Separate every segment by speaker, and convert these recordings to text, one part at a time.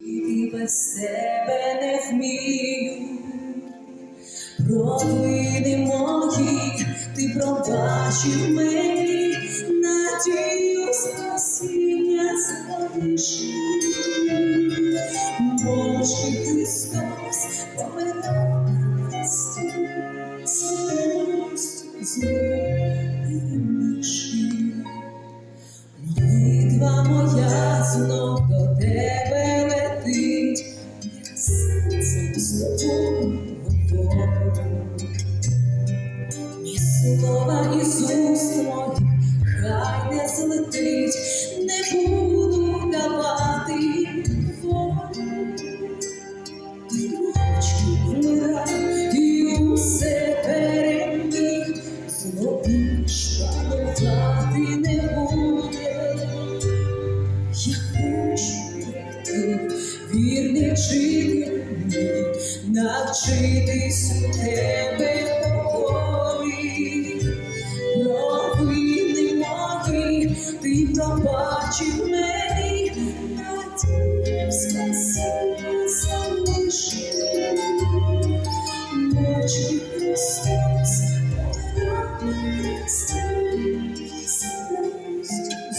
Speaker 1: І без тебе не вмію, провини мої, ти пробачив мені, надію спасіння залишив. Мовчки слова із уст моїх хай не злетить, не буду давати волю. Мовчки вмирав і усе переміг, злобі шанувати не буде. Я хочу ти вірний жити, навчитись у тебе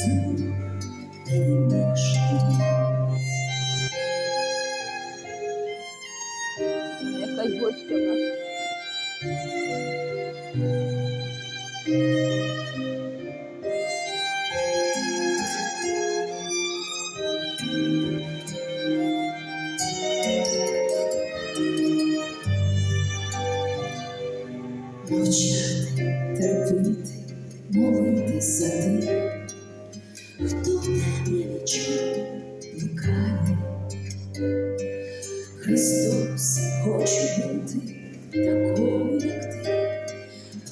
Speaker 1: знов перемішив.
Speaker 2: Якась гостя в нас.
Speaker 1: Мовчати, терпіти, молитись за хто в темряві чорній блукає. Христос хоче бути такою, як ти,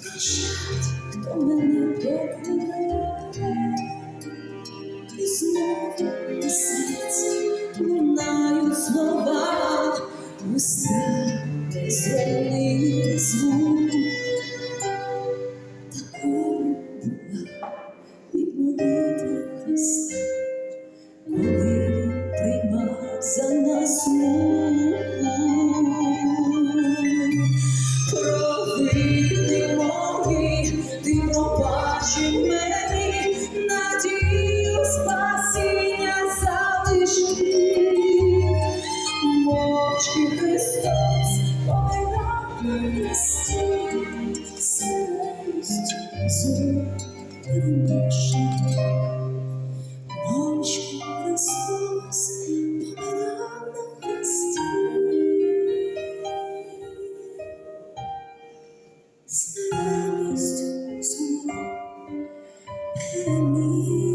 Speaker 1: прощать, хто мене проклинає. І знову на серці лунають слова, уста безвольний звук. Христа, коли Він приймав за нас муку. Провини мої, ти пробачив мені, надію спасіння залишив. Мовчки Христос помирав на хресті, смерть зло перемішав. 着你。